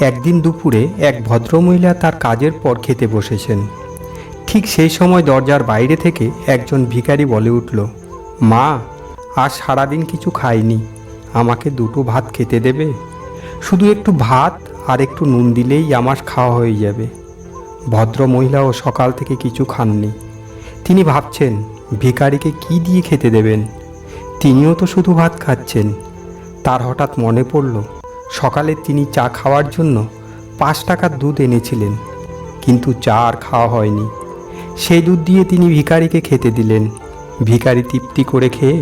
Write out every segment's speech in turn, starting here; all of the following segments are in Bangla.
একদিন দুপুরে এক ভদ্রমহিলা তার কাজের পর খেতে বসেছেন। ঠিক সেই সময় দরজার বাইরে থেকে একজন ভিখারি বলে উঠল, মা, আজ সারাদিন কিছু খাইনি। আমাকে দুটো ভাত খেতে দেবে? শুধু একটু ভাত আর একটু নুন দিলেই আমার খাওয়া হয়ে যাবে। ভদ্র মহিলাও সকাল থেকে কিছু খাননি। তিনি ভাবছেন, ভিখারিকে কি দিয়ে খেতে দেবেন? তিনিও তো শুধু ভাত খাচ্ছেন। তার হঠাৎ মনে পড়ল সকালে তিনি চা খাওয়ার জন্য পাঁচ টাকার দুধ এনেছিলেন, কিন্তু চা আর খাওয়া হয়নি। সেই দুধ দিয়ে তিনি ভিখারিকে খেতে দিলেন। ভিখারি তৃপ্তি করে খেয়ে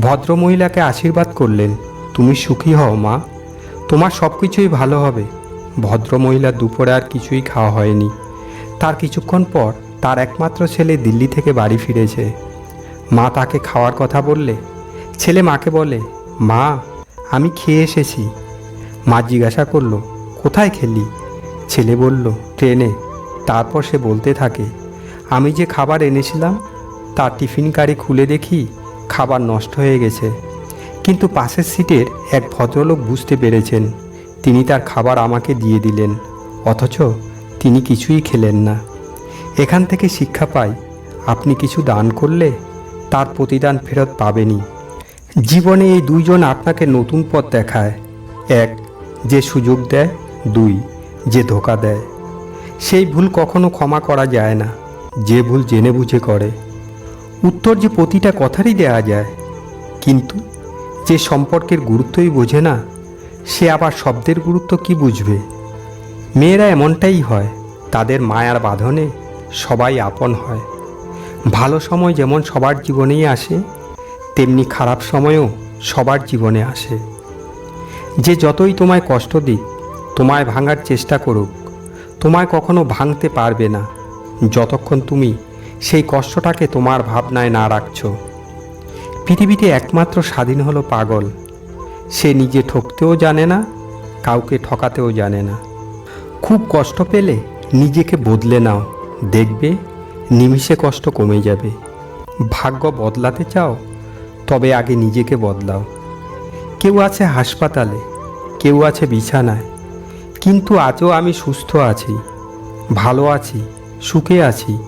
ভদ্রমহিলাকে আশীর্বাদ করলেন, তুমি সুখী হও, মা। তোমার সব কিছুই ভালো হবে ভদ্রমহিলা দুপুরে আর কিছুই খাওয়া হয়নি। তার কিছুক্ষণ পর তার একমাত্র ছেলে দিল্লি থেকে বাড়ি ফিরেছে। মা তাকে খাওয়ার কথা বললে ছেলে মাকে বলে, মা, আমি খেয়ে এসেছি। মা জিজ্ঞাসা করল, কোথায় খেলি? ছেলে বলল, ট্রেনে। তারপর সে বলতে থাকে, আমি যে খাবার এনেছিলাম, তার টিফিন গাড়ি খুলে দেখি খাবার নষ্ট হয়ে গেছে। কিন্তু পাশের সিটের এক ভদ্রলোক বুঝতে পেরেছেন, তিনি তার খাবার আমাকে দিয়ে দিলেন, অথচ তিনি কিছুই খেলেন না। এখান থেকে শিক্ষা পাই, আপনি কিছু দান করলে তার প্রতিদান ফেরত পাবেনি জীবনে এই দুইজন আপনাকে নতুন পথ দেখায়। এক যে সুযোগ দেয়, দুই, যে ধোকা দেয়। সেই ভুল কখনো ক্ষমা করা যায় না, যে ভুল জেনে বুঝে করে। উত্তর যে প্রতিটা কথারই দেয়া যায়, কিন্তু যে সম্পর্কের গুরুত্বই বোঝে না, সে আবার শব্দের গুরুত্ব কি বুঝবে? মেয়েরা এমনটাই হয়, তাদের মায়ার বাঁধনে সবাই আপন হয়। ভালো সময় যেমন সবার জীবনেই আসে, তেমনি খারাপ সময়ও সবার জীবনে আসে। যে যতই তোমায় কষ্ট দিক, তোমায় ভাঙার চেষ্টা করুক, তোমায় কখনো ভাঙতে পারবে না। যতক্ষণ তুমি সেই কষ্টটাকে তোমার ভাবনায় না রাখছ। পৃথিবীতে একমাত্র স্বাধীন হলো পাগল। সে নিজে ঠকতেও জানে না, কাউকে ঠকাতেও জানে না। খুব কষ্ট পেলে নিজেকে বদলে নাও। দেখবে নিমিষে কষ্ট কমে যাবে। ভাগ্য বদলাতে চাও, তবে আগে নিজেকে বদলাও। কেউ আছে হাসপাতালে, কেউ আছে বিছানায়, কিন্তু আজও আমি সুস্থ আছি, ভালো আছি, সুখে আছি।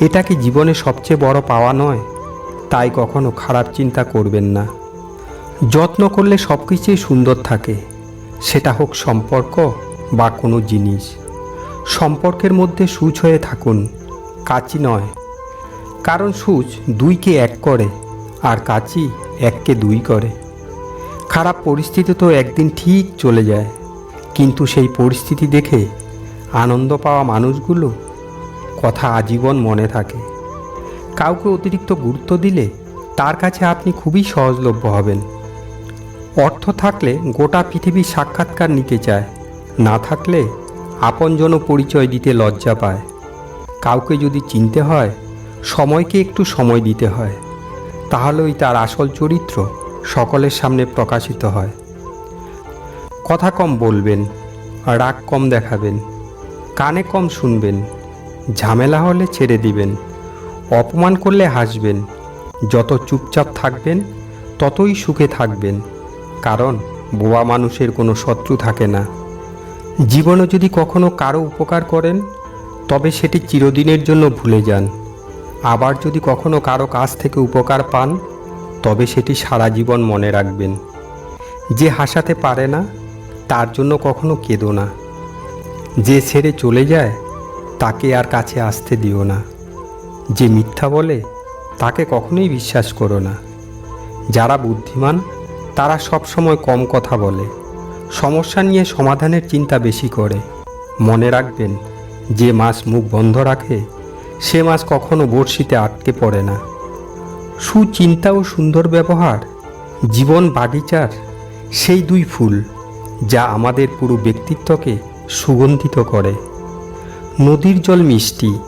এটা কি জীবনে সবচেয়ে বড় পাওয়া নয়? তাই কখনো খারাপ চিন্তা করবেন না। যত্ন করলে সব কিছুই সুন্দর থাকে। সেটা হোক সম্পর্ক বা কোনো জিনিস। সম্পর্কের মধ্যে সুচ হয়ে থাকুন, কাচি নয়। কারণ সুচ দুইকে এক করে, আর কাচি এককে দুই করে। খারাপ পরিস্থিতি তো একদিন ঠিক চলে যায়। কিন্তু সেই পরিস্থিতি দেখে আনন্দ পাওয়া মানুষগুলো কথা আজীবন মনে থাকে। কাউকে অতিরিক্ত গুরুত্ব দিলে তার কাছে আপনি খুবই সহজলভ্য হবেন। অর্থ থাকলে গোটা পৃথিবীর সাক্ষাৎকার নিতে চায়। না থাকলে আপনজন পরিচয় দিতে লজ্জা পায়। কাউকে যদি চিনতে হয়, সময়কে একটু সময় দিতে হয়। তাহলেই তার আসল চরিত্র সকলের সামনে প্রকাশিত হয়। কথা কম বলবেন, রাগ কম দেখাবেন, কানে কম শুনবেন, ঝামেলা হলে ছেড়ে দিবেন, অপমান করলে হাসবেন, যত চুপচাপ থাকবেন, ততই সুখে থাকবেন, কারণ বোবা মানুষের কোনো শত্রু থাকে না। জীবনে যদি কখনো কারও উপকার করেন, তবে সেটি চিরদিনের জন্য ভুলে যান। আবার যদি কখনো কারও কাছ থেকে উপকার পান তবে সেটি সারা জীবন মনে রাখবেন। যে হাসাতে পারে না, তার জন্য কখনো কেঁদো না। যে ছেড়ে চলে যায়, তাকে আর কাছে আসতে দিও না। যে মিথ্যা বলে, তাকে কখনোই বিশ্বাস করো না। যারা বুদ্ধিমান, তারা সব সময় কম কথা বলে। সমস্যা নিয়ে সমাধানের চিন্তা বেশি করে। মনে রাখবেন, যে মাছ মুখ বন্ধ রাখে, সে মাছ কখনো বড়শিতে আটকে পড়ে না। সুচিন্তা ও সুন্দর ব্যবহার, জীবন বাগিচার, সেই দুই ফুল যা আমাদের পুরো ব্যক্তিত্বকে সুগন্ধিত করে। নদীর জল মিষ্টি,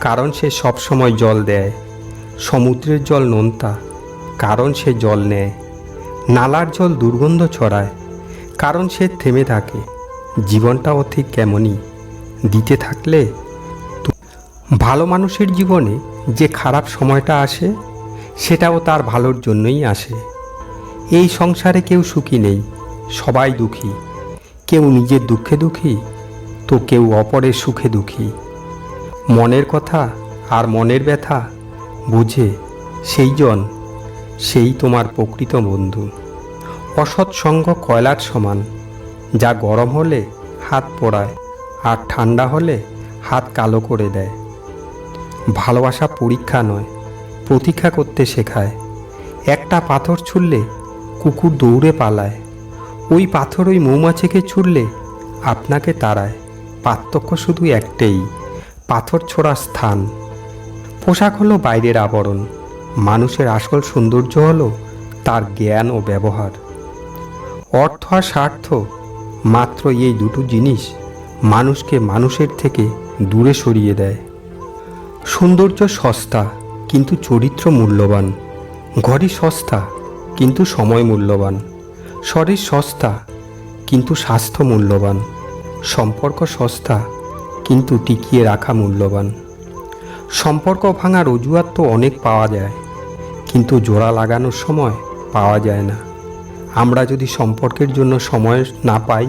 কারণ সে সবসময় জল দেয়। সমুদ্রের জল নোনতা, কারণ সে জল নেয়। নালার জল দুর্গন্ধ ছড়ায়, কারণ সে থেমে থাকে। জীবনটাও ঠিক কেমনই, দিতে থাকলে ভালো মানুষের জীবনে যে খারাপ সময়টা আসে সেটাও তার ভালোর জন্যই আসে। এই সংসারে কেউ সুখী নেই, সবাই দুঃখী। কেউ নিজের দুঃখে দুঃখী, তো কেউ অপরের সুখে দুঃখী। মনের কথা আর মনের ব্যথা বুঝে সেই জন, সেই তোমার প্রকৃত বন্ধু। অসৎ সঙ্গ কয়লার সমান, যা গরম হলে হাত পোড়ায়, আর ঠান্ডা হলে হাত কালো করে দেয়। ভালোবাসা পরীক্ষা নয় প্রতীক্ষা করতে শেখায়। একটা পাথর ছুড়লে কুকুর দৌড়ে পালায়। ওই পাথর ওই মৌমাছিকে ছুড়লে আপনাকে তাড়ায়। পার্থক্য শুধু একটাই, পাথর ছোড়ার স্থান। পোশাক হলো বাইরের আবরণ। মানুষের আসল সৌন্দর্য হলো তার জ্ঞান ও ব্যবহার। অর্থ আর স্বার্থ মাত্র এই দুটো জিনিস মানুষকে মানুষের থেকে দূরে সরিয়ে দেয়। সৌন্দর্য সস্তা কিন্তু চরিত্র মূল্যবান। ঘড়ি সস্তা, কিন্তু সময় মূল্যবান। শরীর সস্তা, কিন্তু স্বাস্থ্য মূল্যবান। সম্পর্ক সস্তা, কিন্তু টিকিয়ে রাখা মূল্যবান। সম্পর্ক ভাঙার অজুহাত তো অনেক পাওয়া যায়, কিন্তু জোড়া লাগানোর সময় পাওয়া যায় না। আমরা যদি সম্পর্কের জন্য সময় না পাই,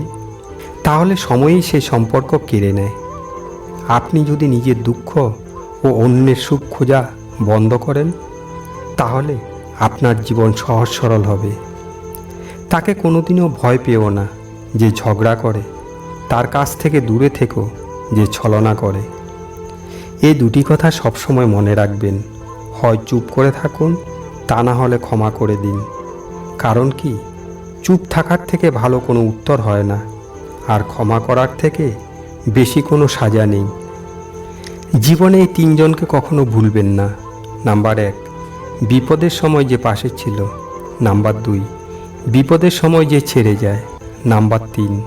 তাহলে সময়েই সেই সম্পর্ক কেড়ে নেয়। আপনি যদি নিজের দুঃখ ও অন্যের সুখ খোঁজা বন্ধ করেন, তাহলে আপনার জীবন সহজ সরল হবে। তাকে কোনোদিনও ভয় পেও না যে ঝগড়া করে, তার কাছ থেকে দূরে থেকো যে ছলনা করে। এই দুটি কথা সবসময় মনে রাখবেন। হয় চুপ করে থাকুন, তা না হলে ক্ষমা করে দিন। কারণ কি? চুপ থাকার থেকে ভালো কোনো উত্তর হয় না, আর ক্ষমা করার থেকে বেশি কোনো সাজা নেই। জীবনে এই তিনজনকে কখনো ভুলবেন না। নাম্বার এক, বিপদের সময় যে পাশে ছিল। নাম্বার দুই, বিপদের সময় যে ছেড়ে যায়। নাম্বার তিন,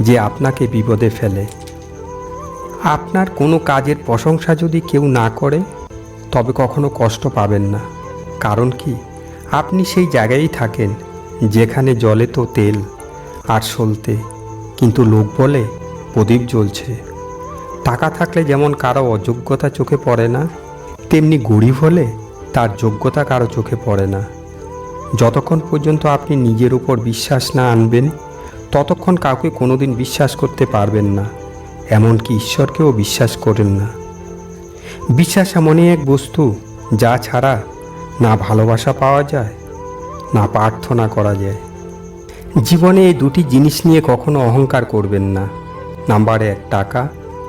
যে আপনাকে বিপদে ফেলে। আপনার কোনো কাজের প্রশংসা যদি কেউ না করে, তবে কখনো কষ্ট পাবেন না। কারণ কি? আপনি সেই জায়গায়ই থাকেন, যেখানে জলে তো তেল আর সলতে, কিন্তু লোক বলে প্রদীপ জ্বলছে। টাকা থাকলে যেমন কারও অযোগ্যতা চোখে পড়ে না তেমনি গরিব হলে তার যোগ্যতা কারও চোখে পড়ে না। যতক্ষণ পর্যন্ত আপনি নিজের উপর বিশ্বাস না আনবেন, ততক্ষণ কাউকে কোনোদিন বিশ্বাস করতে পারবেন না, এমনকি ঈশ্বরকেও বিশ্বাস করেন না। বিশ্বাস এমনই এক বস্তু যা ছাড়া না ভালোবাসা পাওয়া যায়, না প্রার্থনা করা যায়। জীবনে এই দুটি জিনিস নিয়ে কখনো অহংকার করবেন না। নাম্বার এক, টাকা,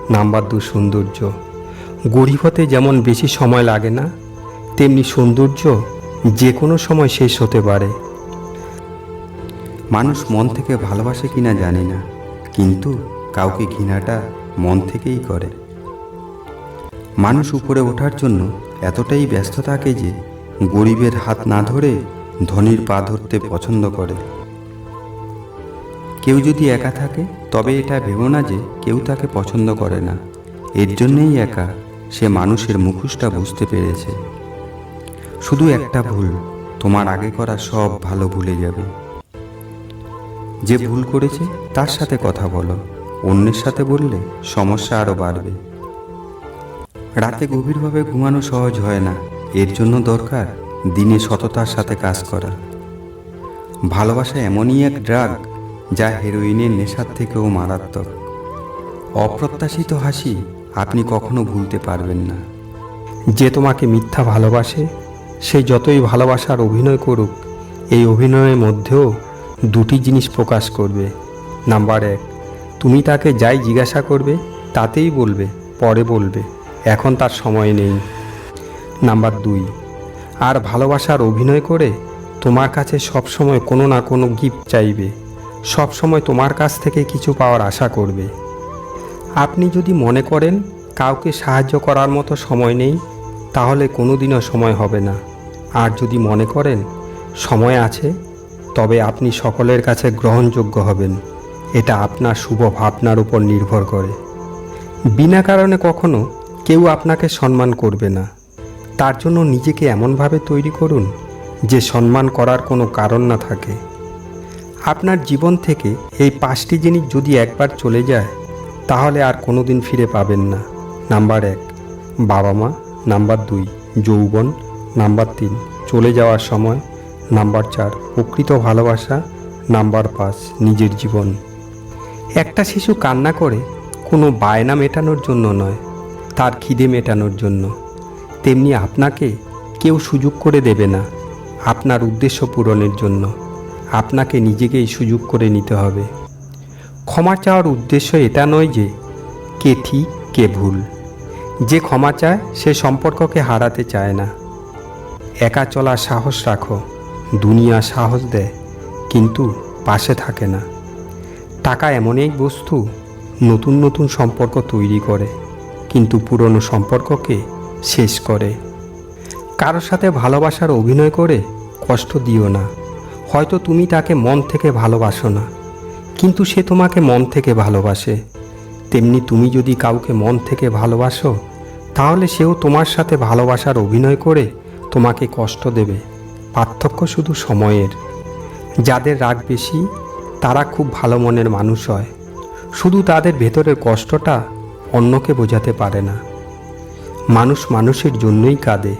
নাম্বার দু সৌন্দর্য। গরিব হতে যেমন বেশি সময় লাগে না, তেমনি সৌন্দর্য যে কোনো সময় শেষ হতে পারে। মানুষ মন থেকে ভালোবাসে কিনা জানি না, কিন্তু কাউকে ঘৃণাটা মন থেকেই করে। মানুষ উপরে ওঠার জন্য এতটাই ব্যস্ত থাকে যে গরিবের হাত না ধরে ধনীর পা ধরতে পছন্দ করে। কেউ যদি একা থাকে, তবে এটা ভেবো না যে কেউ তাকে পছন্দ করে না। এর জন্যেই একা সে মানুষের মুখোশটা বুঝতে পেরেছে। শুধু একটা ভুল, তোমার আগে করা সব ভালো ভুলে যাবে। যে ভুল করেছে, তার সাথে কথা বলো, অন্যের সাথে বললে সমস্যা আরও বাড়বে। রাতে গভীরভাবে ঘুমানো সহজ হয় না, এর জন্য দরকার দিনে সততার সাথে কাজ করা। ভালোবাসা এমনই এক ড্রাগ, যা হেরোইনের নেশার থেকেও মারাত্মক। অপ্রত্যাশিত হাসি আপনি কখনো ভুলতে পারবেন না। যে তোমাকে মিথ্যা ভালোবাসে, সে যতই ভালোবাসার অভিনয় করুক, এই অভিনয়ের মধ্যেও দুটি জিনিস প্রকাশ করবে। নাম্বার এক, তুমি তাকে যাই জিজ্ঞাসা করবে, তাতেই বলবে, পরে বলবে, এখন তার সময় নেই। নাম্বার দুই, আর ভালোবাসার অভিনয় করে তোমার কাছে সবসময় কোনো না কোনো গিফট চাইবে, সবসময় তোমার কাছ থেকে কিছু পাওয়ার আশা করবে। আপনি যদি মনে করেন কাউকে সাহায্য করার মতো সময় নেই, তাহলে কোনোদিনও সময় হবে না। আর যদি মনে করেন সময় আছে, তবে আপনি সকলের কাছে গ্রহণযোগ্য হবেন। এটা আপনার শুভ ভাবনার উপর নির্ভর করে। বিনা কারণে কখনো কেউ আপনাকে সম্মান করবে না। তার জন্য নিজেকে এমনভাবে তৈরি করুন যে সম্মান করার কোনো কারণ না থাকে। আপনার জীবন থেকে এই পাঁচটি জিনিস যদি একবার চলে যায় তাহলে আর কোনো দিন ফিরে পাবেন না। নাম্বার এক, বাবা মা। নাম্বার দুই, যৌবন। নাম্বার তিন, চলে যাওয়ার সময়। নাম্বার চার, প্রকৃত ভালোবাসা। নাম্বার পাঁচ, নিজের জীবন। একটা শিশু কান্না করে কোনো বায়না মেটানোর জন্য নয়, তার খিদে মেটানোর জন্য। তেমনি আপনাকে কেউ সুযোগ করে দেবে না, আপনার উদ্দেশ্য পূরণের জন্য। আপনাকে নিজেকেই সুযোগ করে নিতে হবে। ক্ষমা চাওয়ার উদ্দেশ্য এটা নয় যে কে ঠিক, কে ভুল। যে ক্ষমা চায়, সে সম্পর্ককে হারাতে চায় না। একা চলার সাহস রাখো, দুনিয়া সাহস দেয়, কিন্তু পাশে থাকে না। টাকা এমন এক বস্তু, নতুন নতুন সম্পর্ক তৈরি করে, কিন্তু পুরনো সম্পর্ককে শেষ করে। কারোর সাথে ভালোবাসার অভিনয় করে কষ্ট দিও না। হয়তো তুমি তাকে মন থেকে ভালোবাসো না। কিন্তু সে তোমাকে মন থেকে ভালোবাসে। তেমনি তুমি যদি কাউকে মন থেকে ভালোবাসো, তাহলে সেও তোমার সাথে ভালোবাসার অভিনয় করে তোমাকে কষ্ট দেবে। পার্থক্য শুধু সময়ের। যাদের রাগ বেশি, তারা খুব ভালো মনের মানুষ হয়। শুধু তাদের ভেতরের কষ্টটা অন্যকে বোঝাতে পারে না। মানুষ মানুষের জন্যই কাঁদে,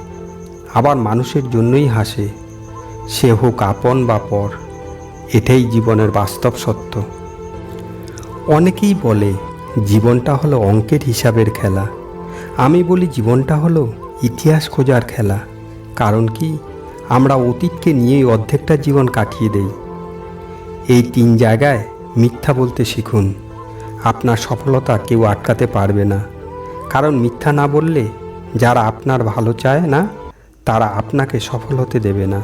আবার মানুষের জন্যই হাসে। সে হোক আপন বা পর। এটাই জীবনের বাস্তব সত্য। অনেকেই বলে, জীবনটা হলো অঙ্কের হিসাবের খেলা। আমি বলি, জীবনটা হলো ইতিহাস খোঁজার খেলা। কারণ কি? আমরা অতীতকে নিয়েই অর্ধেকটা জীবন কাটিয়ে দেই। এই তিন জায়গায় মিথ্যা বলতে শিখুন। আপনার সফলতা কেউ আটকাতে পারবে না। কারণ মিথ্যা না বললে যারা আপনার ভালো চায় না, তারা আপনাকে সফল হতে দেবে না।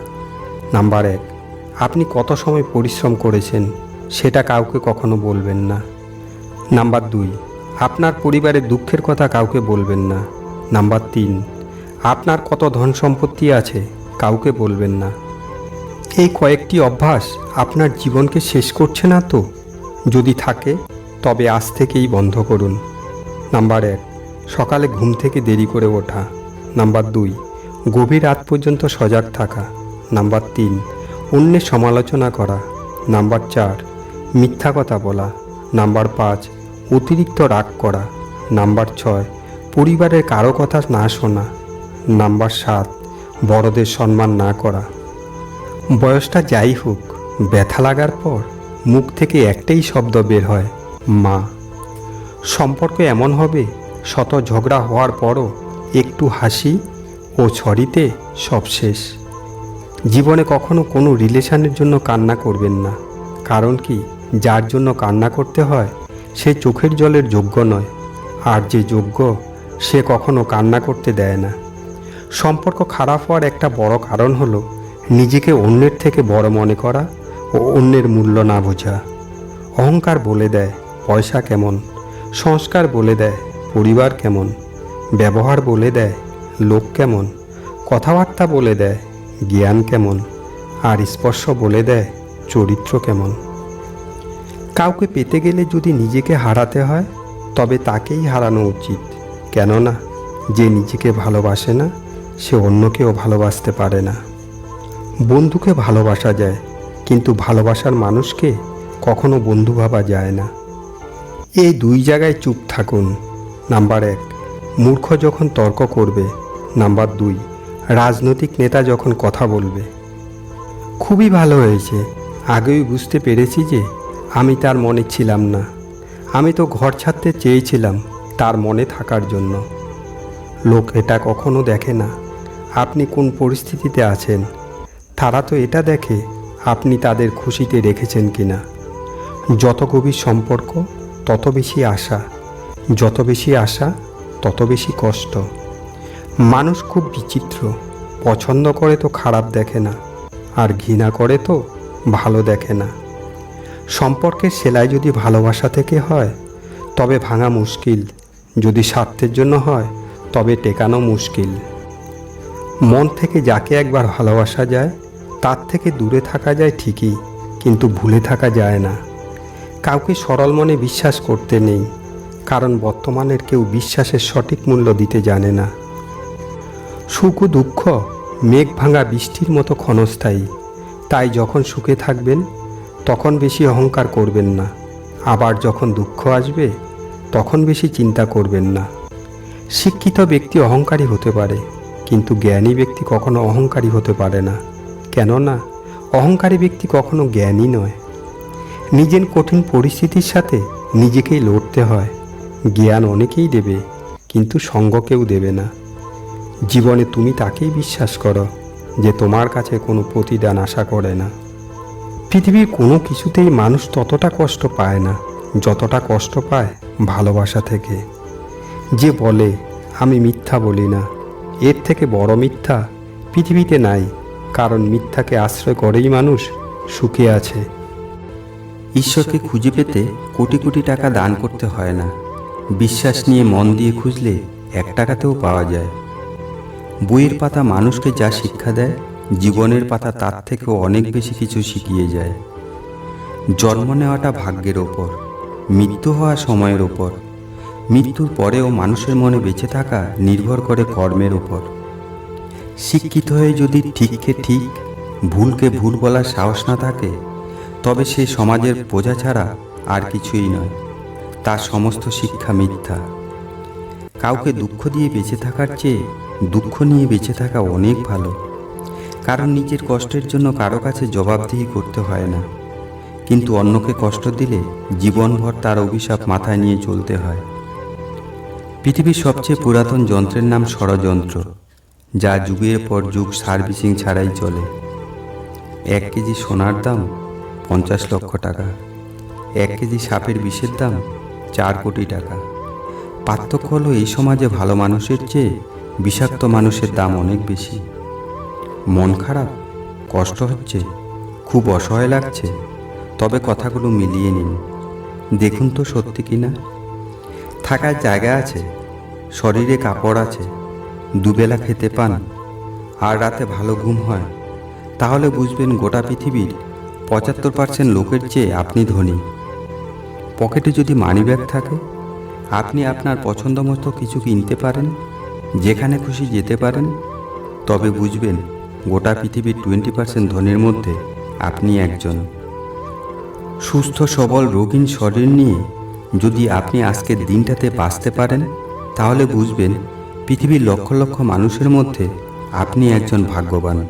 নাম্বার এক। আপনি কত সময় পরিশ্রম করেছেন সেটা কাউকে কখনো বলবেন না। নাম্বার দুই, আপনার পরিবারের দুঃখের কথা কাউকে বলবেন না। নাম্বার তিন, আপনার কত ধন সম্পত্তি আছে কাউকে বলবেন না। এই কয়েকটি অভ্যাস আপনার জীবনকে শেষ করছে না তো? যদি থাকে, তবে আজ থেকেই বন্ধ করুন। নাম্বার এক, সকালে ঘুম থেকে দেরি করে ওঠা। নাম্বার দুই, গভীর রাত পর্যন্ত সজাগ থাকা। নাম্বার তিন অন্যের সমালোচনা করা। নাম্বার চার, মিথ্যা কথা বলা। নাম্বার পাঁচ, অতিরিক্ত রাগ করা। নাম্বার ছয়, পরিবারের কারও কথা না শোনা। নাম্বার সাত, বড়দের সম্মান না করা। বয়সটা যাই হোক, ব্যথা লাগার পর মুখ থেকে একটাই শব্দ বের হয়, মা। সম্পর্ক এমন হবে, শত ঝগড়া হওয়ার পরও একটু হাসি ও ছড়িতে সব শেষ। জীবনে কখনো কোনো রিলেশনের জন্য কান্না করবেন না। কারণ কি? যার জন্য কান্না করতে হয়, সে চোখের জলের যোগ্য নয়। আর যে যোগ্য, সে কখনো কান্না করতে দেয় না। সম্পর্ক খারাপ হওয়ার একটা বড় কারণ হলো নিজেকে অন্যের থেকে বড় মনে করা ও অন্যের মূল্য না বোঝা। অহংকার বলে দেয় পয়সা কেমন, সংস্কার বলে দেয় পরিবার কেমন, ব্যবহার বলে দেয় লোক কেমন, কথাবার্তা বলে দেয় জ্ঞান কেমন? আর স্পর্শ বলে দেয় চরিত্র কেমন? কাউকে পেতে গেলে যদি নিজেকে হারাতে হয়, তবে তাকেই হারানো উচিত। কেননা, যে নিজেকে ভালোবাসে না, সে অন্যকেও ভালোবাসতে পারে না। বন্ধুকে ভালোবাসা যায়, কিন্তু ভালোবাসার মানুষকে কখনো বন্ধু ভাবা যায় না। এই দুই জায়গায় চুপ থাকুন। নাম্বার এক, মূর্খ যখন তর্ক করবে, নাম্বার দুই রাজনৈতিক নেতা যখন কথা বলবে, খুবই ভালো হয়েছে। আগেই বুঝতে পেরেছি যে আমি তার মনে ছিলাম না। আমি তো ঘর ছাড়তে চেয়েছিলাম তার মনে থাকার জন্য। লোক এটা কখনো দেখে না, আপনি কোন পরিস্থিতিতে আছেন? তারা তো এটা দেখে, আপনি তাদের খুশিতে রেখেছেন কিনা। যত গভীর সম্পর্ক, তত বেশি আশা। যত বেশি আশা, তত বেশি কষ্ট। মানুষ খুব বিচিত্র। পছন্দ করে তো খারাপ দেখে না, আর ঘৃণা করে তো ভালো দেখে না। সম্পর্কের সেলাই যদি ভালোবাসা থেকে হয়, তবে ভাঙা মুশকিল। যদি স্বার্থের জন্য হয়, তবে টেকানো মুশকিল। মন থেকে যাকে একবার ভালোবাসা যায়, তার থেকে দূরে থাকা যায় ঠিকই, কিন্তু ভুলে থাকা যায় না। কাউকে সরল মনে বিশ্বাস করতে নেই, কারণ বর্তমানের কেউ বিশ্বাসের সঠিক মূল্য দিতে জানে না। সুখ ও দুঃখ, মেঘ ভাঙা বৃষ্টির মতো ক্ষণস্থায়ী। তাই যখন সুখে থাকবেন, তখন বেশি অহংকার করবেন না। আবার যখন দুঃখ আসবে, তখন বেশি চিন্তা করবেন না। শিক্ষিত ব্যক্তি অহংকারী হতে পারে, কিন্তু জ্ঞানী ব্যক্তি কখনো অহংকারী হতে পারে না। কেননা, অহংকারী ব্যক্তি কখনো জ্ঞানী নয়। নিজের কঠিন পরিস্থিতির সাথে নিজেকেই লড়তে হয়। জ্ঞান অনেকেই দেবে, কিন্তু সঙ্গ কেউ দেবে না। জীবনে তুমি তাকেই বিশ্বাস করো যে তোমার কাছে কোনো প্রতিদান আশা করে না। পৃথিবীর কোনো কিছুতেই মানুষ ততটা কষ্ট পায় না, যতটা কষ্ট পায় ভালোবাসা থেকে। যে বলে, আমি মিথ্যা বলি না। এর থেকে বড় মিথ্যা পৃথিবীতে নাই, কারণ মিথ্যাকে আশ্রয় করেই মানুষ সুখে আছে। ঈশ্বরকে খুঁজে পেতে কোটি কোটি টাকা দান করতে হয় না। বিশ্বাস নিয়ে মন দিয়ে খুঁজলে এক টাকাতেও পাওয়া যায়। বইয়ের পাতা মানুষকে যা শিক্ষা দেয়, জীবনের পাতা তার থেকেও অনেক বেশি কিছু শিখিয়ে যায়। জন্ম নেওয়াটা ভাগ্যের ওপর, মৃত্যু হওয়া সময়ের ওপর। মৃত্যুর পরেও মানুষের মনে বেঁচে থাকা নির্ভর করে কর্মের ওপর। শিক্ষিত হয়ে যদি ঠিককে ঠিক, ভুলকে ভুল বলার সাহস না থাকে, তবে সে সমাজের বোঝা ছাড়া আর কিছুই নয়। তার সমস্ত শিক্ষা মিথ্যা। কাউকে দুঃখ দিয়ে বেঁচে থাকার চেয়ে দুঃখ নিয়ে বেঁচে থাকা অনেক ভালো। কারণ নিজের কষ্টের জন্য কারও কাছে জবাবদিহি করতে হয় না। কিন্তু অন্যকে কষ্ট দিলে জীবনভর তার অভিশাপ মাথায় নিয়ে চলতে হয়। পৃথিবীর সবচেয়ে পুরাতন যন্ত্রের নাম ষড়যন্ত্র, যা যুগের পর যুগ সার্ভিসিং ছাড়াই চলে। এক কেজি সোনার দাম পঞ্চাশ লক্ষ টাকা, এক কেজি সাপের বিষের দাম চার কোটি টাকা। পার্থক্য হলো এই সমাজে ভালো মানুষের চেয়ে বিষাক্ত মানুষের দাম অনেক বেশি। মন খারাপ? কষ্ট হচ্ছে? খুব অসহায় লাগছে? তবে কথাগুলো মিলিয়ে নিন। দেখুন তো সত্যি কি না থাকার জায়গা আছে? শরীরে কাপড় আছে? দুবেলা খেতে পান? আর রাতে ভালো ঘুম হয়? তাহলে বুঝবেন গোটা পৃথিবীর পঁচাত্তর পার্সেন্ট লোকের চেয়ে আপনি ধনী। পকেটে যদি মানিব্যাগ থাকে, আপনি আপনার পছন্দ মতো কিছু কিনতে পারেন। যেখানে খুশি যেতে পারেন, তবে বুঝবেন গোটা পৃথিবীর টোয়েন্টি পার্সেন্ট ধনের মধ্যে আপনি একজন। সুস্থ, সবল রোগীন শরীর নিয়ে যদি আপনি আজকের দিনটাতে বাঁচতে পারেন, তাহলে বুঝবেন পৃথিবীর লক্ষ লক্ষ মানুষের মধ্যে আপনি একজন ভাগ্যবান।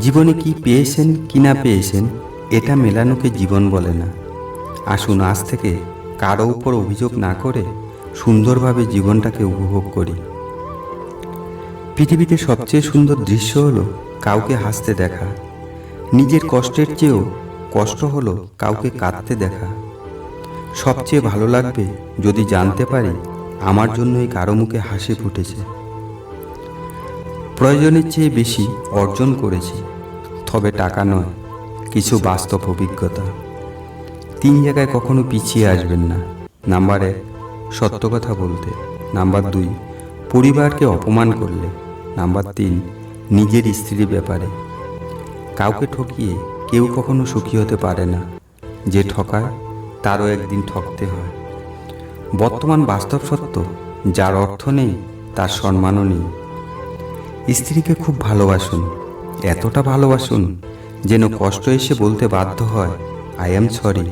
জীবনে কি পেয়েছেন, কি না পেয়েছেন, এটা মেলানোকে জীবন বলে না। আসুন আজ থেকে কারও উপর অভিযোগ না করে সুন্দরভাবে জীবনটাকে উপভোগ করি। পৃথিবীতে সবচেয়ে সুন্দর দৃশ্য হলো কাউকে হাসতে দেখা। নিজের কষ্টের চেয়েও কষ্ট হলো কাউকে কাঁদতে দেখা। সবচেয়ে ভালো লাগবে যদি জানতে পারি আমার জন্যই কারও মুখে হাসি ফুটেছে। প্রয়োজনের চেয়ে বেশি অর্জন করেছি, তবে টাকা নয়, কিছু বাস্তব অভিজ্ঞতা। তিন জায়গায় কখনো পিছিয়ে আসবেন না। নাম্বার এক সত্য কথা বলতে। নাম্বার দুই, পরিবারকে অপমান করলে। নাম্বার তিন, নিজের স্ত্রীর ব্যাপারে। কাউকে ঠকিয়ে কেউ কখনো সুখী হতে পারে না। যে ঠকায়, তারও একদিন ঠকতে হয়। বর্তমান বাস্তব সত্য, যার অর্থ নেই, তার সম্মানও নেই। স্ত্রীকে খুব ভালোবাসুন। এতটা ভালোবাসুন যেন কষ্ট এসে বলতে বাধ্য হয়, আই এম সরি,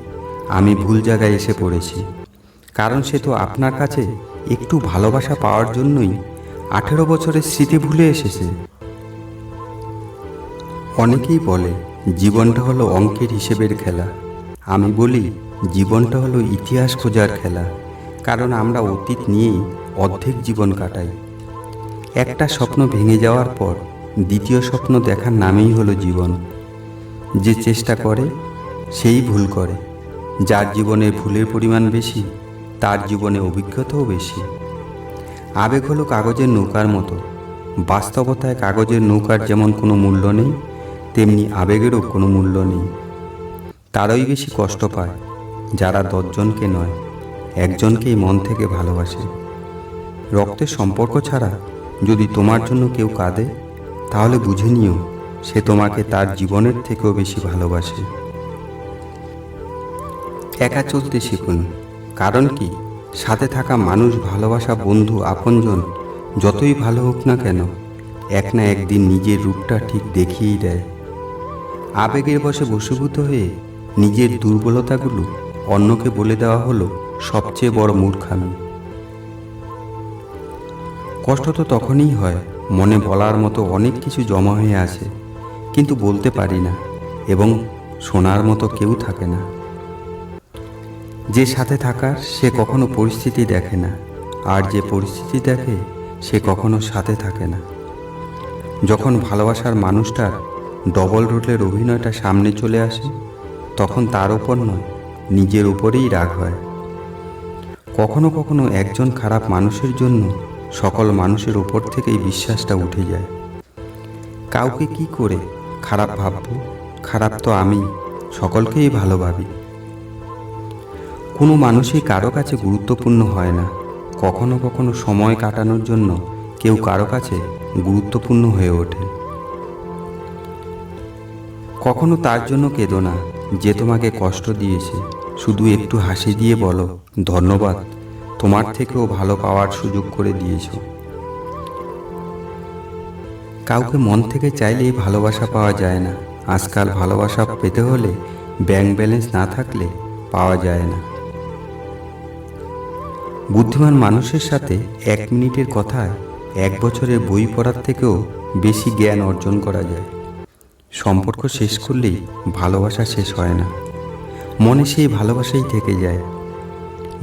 আমি ভুল জায়গায় এসে পড়েছি। কারণ সে তো আপনার কাছে একটু ভালোবাসা পাওয়ার জন্যই আঠেরো বছরের স্মৃতি ভুলে এসেছে। অনেকেই বলে, জীবনটা হলো অঙ্কের হিসেবের খেলা। আমি বলি, জীবনটা হলো ইতিহাস খোঁজার খেলা। কারণ আমরা অতীত নিয়েই অর্ধেক জীবন কাটাই। একটা স্বপ্ন ভেঙে যাওয়ার পর দ্বিতীয় স্বপ্ন দেখার নামেই হলো জীবন। যে চেষ্টা করে, সেই ভুল করে। যার জীবনে ভুলের পরিমাণ বেশি তার জীবনে অভিজ্ঞতাও বেশি। আবেগ হলো কাগজের নৌকার মতো। বাস্তবতায় কাগজের নৌকার যেমন কোনো মূল্য নেই, তেমনি আবেগেরও কোনো মূল্য নেই। তারাই বেশি কষ্ট পায় যারা দশজনকে নয়, একজনকেই মন থেকে ভালোবাসে। রক্তের সম্পর্ক ছাড়া যদি তোমার জন্য কেউ কাঁদে, তাহলে বুঝে নিও সে তোমাকে তার জীবনের থেকেও বেশি ভালোবাসে। একা চলতে শিখুন। কারণ কি? সাথে থাকা মানুষ, ভালোবাসা, বন্ধু, আপনজন, যতই ভালো হোক না কেন, এক না একদিন নিজের রূপটা ঠিক দেখিয়েই দেয়। আবেগের বসে বশীভূত হয়ে নিজের দুর্বলতাগুলো অন্যকে বলে দেওয়া হলো সবচেয়ে বড় মূর্খামি। কষ্ট তো তখনই হয়, মনে বলার মতো অনেক কিছু জমা হয়ে আছে কিন্তু বলতে পারি না এবং শোনার মতো কেউ থাকে না। যে সাথে থাকার সে কখনো পরিস্থিতি দেখে না, আর যে পরিস্থিতি দেখে সে কখনো সাথে থাকে না। যখন ভালোবাসার মানুষটার ডবল রোলের অভিনয়টা সামনে চলে আসে, তখন তার ওপর নয়, নিজের উপরেই রাগ হয়। কখনো কখনো একজন খারাপ মানুষের জন্য সকল মানুষের ওপর থেকেই বিশ্বাসটা উঠে যায়। কাউকে কি করে খারাপ ভাববো? খারাপ তো আমি, সকলকেই ভালো ভাবি কোনো মানুষই কারও কাছে গুরুত্বপূর্ণ হয় না। কখনো কখনো সময় কাটানোর জন্য কেউ কারও কাছে গুরুত্বপূর্ণ হয়ে ওঠে। কখনো তার জন্য কেঁদো না, যে তোমাকে কষ্ট দিয়েছে। শুধু একটু হাসি দিয়ে বলো, ধন্যবাদ, তোমার থেকেও ভালো পাওয়ার সুযোগ করে দিয়েছ। কাউকে মন থেকে চাইলেই ভালোবাসা পাওয়া যায় না। আজকাল ভালোবাসা পেতে হলে ব্যাংক ব্যালেন্স না থাকলে পাওয়া যায় না। বুদ্ধিমান মানুষের সাথে এক মিনিটের কথায় এক বছরের বই পড়ার থেকেও বেশি জ্ঞান অর্জন করা যায়। সম্পর্ক শেষ করলেই ভালোবাসা শেষ হয় না। মনে সেই ভালোবাসাই থেকে যায়।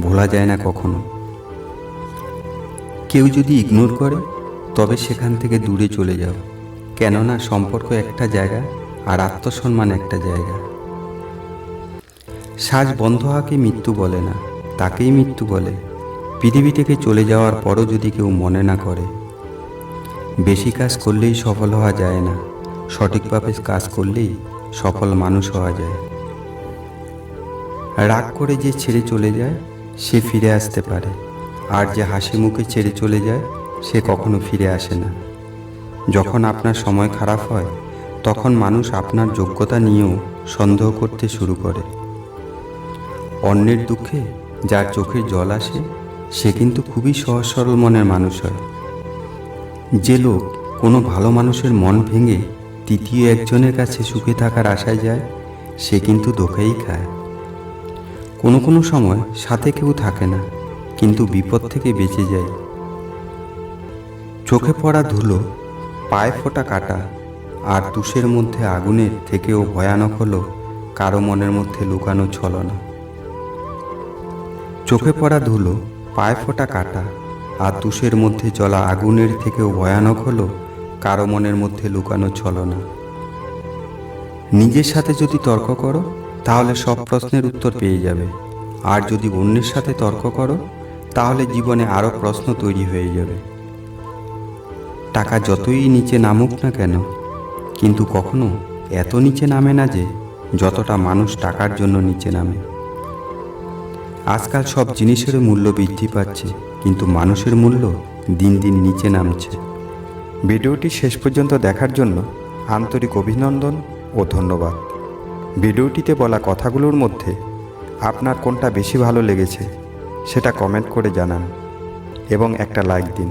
ভোলা যায় না কখনো। কেউ যদি ইগনোর করে, তবে সেখান থেকে দূরে চলে যাও। কেননা সম্পর্ক একটা জায়গা আর আত্মসম্মান একটা জায়গা। শ্বাস বন্ধ হওয়াকে মৃত্যু বলে না, তাকেই মৃত্যু বলে। পৃথিবী থেকে চলে যাওয়ার পরও যদি কেউ মনে না করে, বেশি কাজ করলেই সফল হওয়া যায় না। সঠিকভাবে কাজ করলেই সফল মানুষ হওয়া যায়। রাগ করে যে ছেড়ে চলে যায়, সে ফিরে আসতে পারে। আর যে হাসি মুখে ছেড়ে চলে যায়, সে কখনো ফিরে আসে না। যখন আপনার সময় খারাপ হয়, তখন মানুষ আপনার যোগ্যতা নিয়েও সন্দেহ করতে শুরু করে। অন্যের দুঃখে যার চোখে জল আসে সে কিন্তু খুবই সহজ সরল মনের মানুষ হয়। যে লোক কোনো ভালো মানুষের মন ভেঙে তৃতীয় একজনের কাছে সুখে থাকার আশায় যায়, সে কিন্তু ধোকাই খায়। কোনো কোনো সময় সাথে কেউ থাকে না, কিন্তু বিপদ থেকে বেঁচে যায়। চোখে পড়া ধুলো, পায়ে ফোটা কাটা আর তুষের মধ্যে আগুনের থেকেও ভয়ানক হলো কারও মনের মধ্যে লুকানো ছলনা। চোখে পড়া ধুলো পায়ে ফোটা কাটা আর তুষের মধ্যে চলা আগুনের থেকেও ভয়ানক হলো, কারও মনের মধ্যে লুকানো ছলনা। নিজের সাথে যদি তর্ক করো, তাহলে সব প্রশ্নের উত্তর পেয়ে যাবে। আর যদি অন্যের সাথে তর্ক করো, তাহলে জীবনে আরও প্রশ্ন তৈরি হয়ে যাবে। টাকা যতই নিচে নামুক না কেন, কিন্তু কখনো এত নিচে নামে না যে, যতটা মানুষ টাকার জন্য নিচে নামে। আজকাল সব জিনিসের মূল্য বৃদ্ধি পাচ্ছে, কিন্তু মানুষের মূল্য দিন দিন নিচে নামছে। ভিডিওটি শেষ পর্যন্ত দেখার জন্য আন্তরিক অভিনন্দন ও ধন্যবাদ। ভিডিওটিতে বলা কথাগুলোর মধ্যে আপনার কোনটা বেশি ভালো লেগেছে, সেটা কমেন্ট করে জানান এবং একটা লাইক দিন।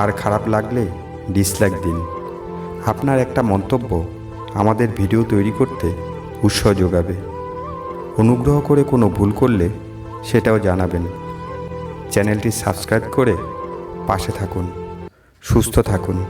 আর খারাপ লাগলে ডিসলাইক দিন। আপনার একটা মন্তব্য আমাদের ভিডিও তৈরি করতে উৎসাহ যোগাবে। অনুগ্রহ করে কোনো ভুল করলে সেটাও জানাবেন। চ্যানেলটি সাবস্ক্রাইব করে পাশে থাকুন। সুস্থ থাকুন।